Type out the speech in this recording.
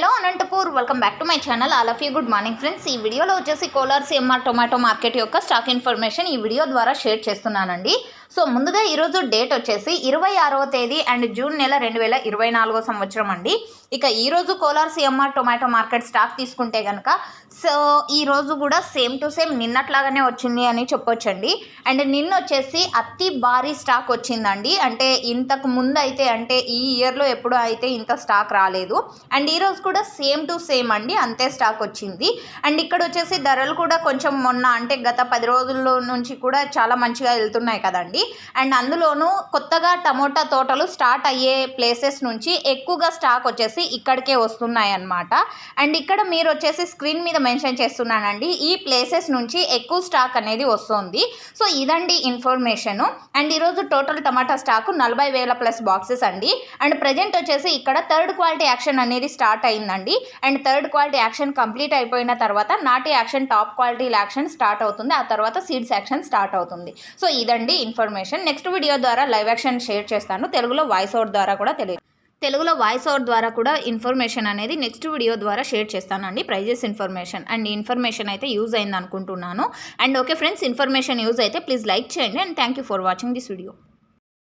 Hello Anantapur welcome back to my channel all of you good morning friends ఈ వీడియోలో వచ్చేసి Kolar CMR tomato market యొక్క stock information ఈ video ద్వారా share చేస్తున్నానండి. సో ముందుగా ఈరోజు డేట్ వచ్చేసి ఇరవై ఆరవ తేదీ అండ్ జూన్ నెల రెండు వేల ఇరవై నాలుగో సంవత్సరం అండి. ఇక ఈరోజు Kolar CMR tomato market stock తీసుకుంటే కనుక సో ఈ రోజు కూడా సేమ్ టు సేమ్ నిన్నట్లాగానే వచ్చింది అని చెప్పొచ్చండి. అండ్ నిన్న వచ్చేసి అతి భారీ స్టాక్ వచ్చిందండి. అంటే ఇంతకు ముందు అయితే అంటే ఈ ఇయర్లో ఎప్పుడు అయితే ఇంత స్టాక్ రాలేదు. అండ్ ఈరోజు కూడా సేమ్ టు సేమ్ అండి అంతే స్టాక్ వచ్చింది. అండ్ ఇక్కడ వచ్చేసి ధరలు కూడా కొంచెం మొన్న అంటే గత పది రోజుల్లో నుంచి కూడా చాలా మంచిగా వెళ్తున్నాయి కదండి. అండ్ అందులోనూ కొత్తగా టమోటా తోటలు స్టార్ట్ అయ్యే ప్లేసెస్ నుంచి ఎక్కువగా స్టాక్ వచ్చేసి ఇక్కడికే వస్తున్నాయి అన్నమాట. అండ్ ఇక్కడ మీరు వచ్చేసి స్క్రీన్ మీద మెన్షన్ చేస్తున్నానండి ఈ ప్లేసెస్ నుంచి ఎక్కువ స్టాక్ అనేది వస్తుంది. సో ఇదండి ఇన్ఫర్మేషను. అండ్ ఈరోజు టోటల్ టమాటా స్టాక్ నలభై వేల ప్లస్ బాక్సెస్ అండి. అండ్ ప్రజెంట్ వచ్చేసి ఇక్కడ థర్డ్ క్వాలిటీ యాక్షన్ అనేది స్టార్ట్ అయిందండి. And third quality auction complete అయిపోయిన తర్వాత నాటి auction top quality auction start అవుతుంది. ఆ తర్వాత సీడ్స్ యాక్షన్ స్టార్ట్ అవుతుంది. సో ఇదండి ఇన్ఫర్మేషన్. నెక్స్ట్ వీడియో ద్వారా లైవ్ యాక్షన్ షేర్ చేస్తాను. తెలుగులో వాయిస్ అవుట్ ద్వారా కూడా తెలియదు తెలుగులో వాయిస్ అవుట్ ద్వారా కూడా ఇన్ఫర్మేషన్ అనేది నెక్స్ట్ వీడియో ద్వారా షేర్ చేస్తానండి. Prices information. అండ్ ఇన్ఫర్మేషన్ అయితే యూజ్ అయింది అనుకుంటున్నాను and okay friends information use అయితే ప్లీజ్ లైక్ చేయండి. And thank you for watching this video.